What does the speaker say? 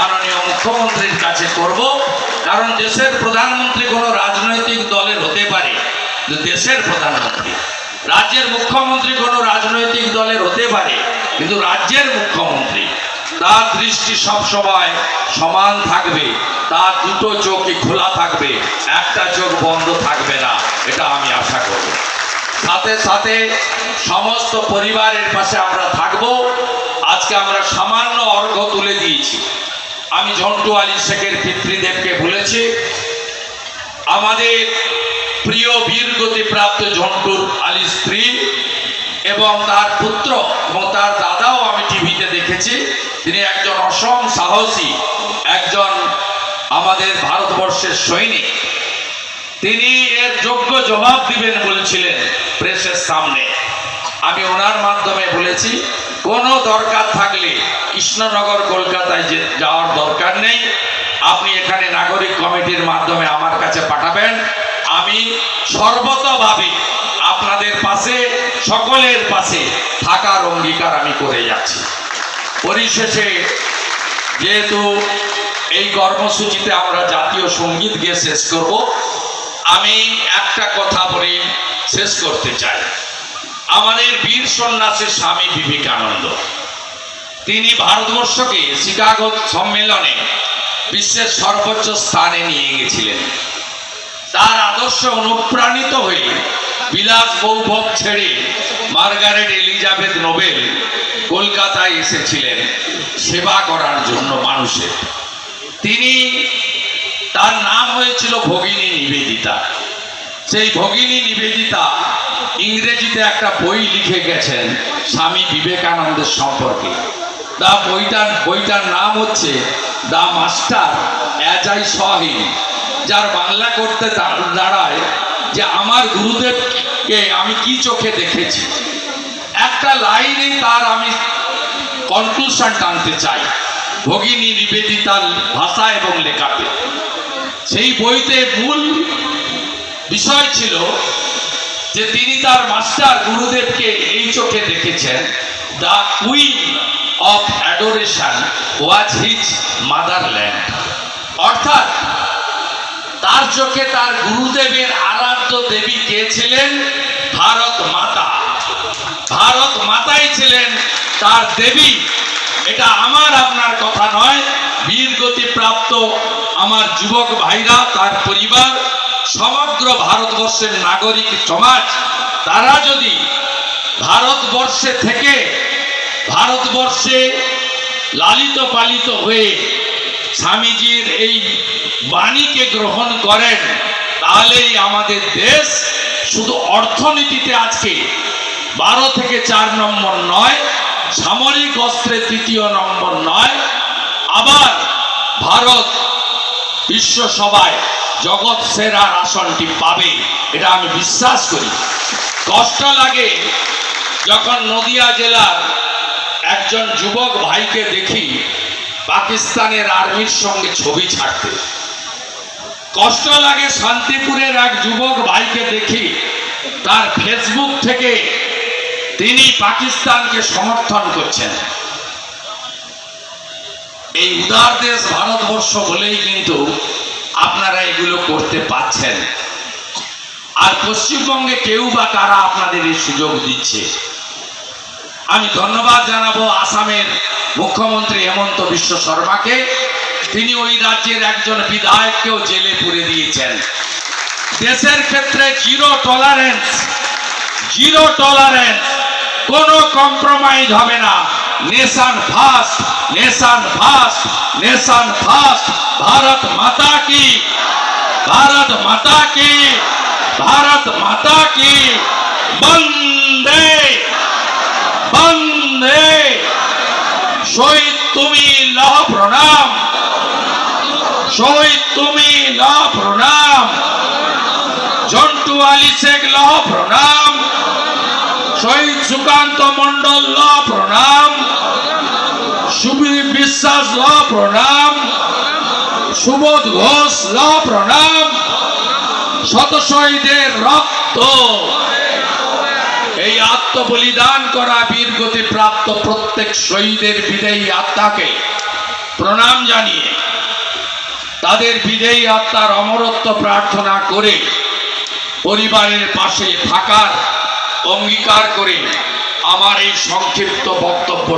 মাননীয় মুখ্যমন্ত্রীর কাছে করব, কারণ দেশের প্রধানমন্ত্রী কোনো রাজনৈতিক দলের হতে পারে দেশের প্রধানমন্ত্রী। রাজ্যের মুখ্যমন্ত্রী কোনো রাজনৈতিক দলের হতে পারে, কিন্তু রাজ্যের মুখ্যমন্ত্রী, তার দৃষ্টি সব সময় সমান থাকবে, তার দুটো চোখই খোলা থাকবে, একটা চোখ বন্ধ থাকবে না, এটা আমি আশা করব। সাথে সাথে সমস্ত পরিবারের পাশে আমরা থাকব, আজকে আমরা সামান্য অর্ঘ্য তুলে দিয়েছি। আমি ঝন্টু আলী শেখের পিতৃদেবকে বলেছি আমাদের প্রিয় বীরগতি প্রাপ্ত ঝন্টুর আলী স্ত্রী এবং তার পুত্র এবং তার দাদাও আমি টিভিতে দেখেছি। তিনি একজন অসম সাহসী, একজন আমাদের ভারতবর্ষের সৈনিক। তিনি এর যোগ্য জবাব দিবেন বলছিলেন প্রেসের সামনে। আমি ওনার মাধ্যমে বলেছি কোনো দরকার থাকলে কৃষ্ণনগর, কলকাতায় যে যাওয়ার দরকার নেই। আপনি এখানে নাগরিক কমিটির মাধ্যমে আমার কাছে পাঠাবেন। আমি সর্বতভাবে আপনাদের পাশে, সকলের পাশে থাকার অঙ্গীকার আমি করে যাচ্ছি। পরিশেষে যেহেতু এই কর্মসূচিতে আমরা জাতীয় সংগীত গিয়ে শেষ করব, আমি একটা কথা বলে, শেষ করতে চাই। আমাদের বীর সন্ন্যাসের স্বামী বিবেকানন্দ। তিনি ভারতবর্ষকে শিকাগো সম্মেলনে বিশ্বের সর্বোচ্চ স্থানে নিয়ে গেছিলেন। তার আদর্শ অনুপ্রাণিত হয়ে বিলাস বৌভব ছেড়ে মার্গারেট এলিজাবেথ নোবেল কলকাতায় এসেছিলেন সেবা করার জন্য মানুষের তিনি তার নাম হয়েছিল ভগিনী নিবেদিতা। সেই ভগিনী নিবেদিতা ইংরেজিতে একটা বই লিখে গেছেন স্বামী বিবেকানন্দের সম্পর্কে। দা বইটার বইটার নাম হচ্ছে the master as I saw him যার বাংলা করতে দাঁড়ায় যে আমার গুরুদেবকে আমি কি চোখে দেখেছি। একটা লাইনে তার আমি কনক্লুশন টানতে চাই, ভগিনী নিবেদিতার ভাষা এবং লেখাতে। সেই বইতে মূল বিষয় ছিল যে তিনি তার মাস্টার গুরুদেবকে এই চোখে দেখেছেন, the queen of adoration was his motherland. অর্থাৎ, তার চোখে তার গুরুদেবের আরাধ্য দেবী কে ছিলেন? ভারত মাতা। ভারত মাতাই ছিলেন তার দেবী। এটা আমার, আপনার কথা নয় বীরগতি প্রাপ্ত আমার যুবক ভাইরা, তার পরিবার সমগ্র ভারতবর্ষের নাগরিক সমাজ, তারা যদি ভারতবর্ষে থেকে ভারতবর্ষে লালিত পালিত হয়ে স্বামীজির এই বাণীকে গ্রহণ করেন, তাহলেই আমাদের দেশ শুধু অর্থনীতিতে আজকে বারো থেকে চার নম্বর নয়, সামরিক অস্ত্রে তৃতীয় নম্বর নয়, আবার ভারত বিশ্ব সভায় জগৎ সেরার আসনটি পাবে, এটা আমি বিশ্বাস করি। কষ্ট লাগে যখন নদিয়া জেলার একজন যুবক ভাইকে দেখি পাকিস্তানের আর্মির সঙ্গে ছবি ছাড়তে। কষ্ট লাগে শান্তিপুরের এক যুবক ভাইকে দেখি, তার ফেসবুক থেকে তিনি পাকিস্তানকে সমর্থন করছেন। এই উদার দেশ ভারতবর্ষ বলেই কিন্তু আপনারা এগুলো করতে পাচ্ছেন আর পশ্চিমবঙ্গে কেউ বা কারা আপনাদের এই সুযোগ দিচ্ছে? আমি ধন্যবাদ জানাব আসামের মুখ্যমন্ত্রী হেমন্ত বিশ্ব শর্মাকে। তিনি ওই রাজ্যের একজন বিধায়ককেও জেলে পুরে দিয়েছেন। দেশের ক্ষেত্রে জিরো টলারেন্স জিরো টলারেন্স কোনো কম্প্রোমাইজ হবে না। Nation first nation first nation first Bharat Mata কি ভারত মাতা কি ভারত মাতা কি বন্দে বন্দে শহীদ তুমি লহ প্রণাম শহীদ তুমি লহ প্রণাম ঝন্টু আলী শেখ লহ প্রণাম শহীদ সুকান্ত মন্ডল ল প্রণাম প্রণাম। সুবোধ ঘোষ ল প্রণাম শত শহীদের রক্ত। এই আত্মবলিদান করা বীর গতি প্রাপ্ত প্রত্যেক শহীদের বিদায়ী আত্মাকে প্রণাম জানিয়ে তাদের বিদেয়ী আত্মার অমরত্ব প্রার্থনা করে পরিবারের পাশে থাকার অঙ্গীকার করে আমার এই সংক্ষিপ্ত বক্তব্য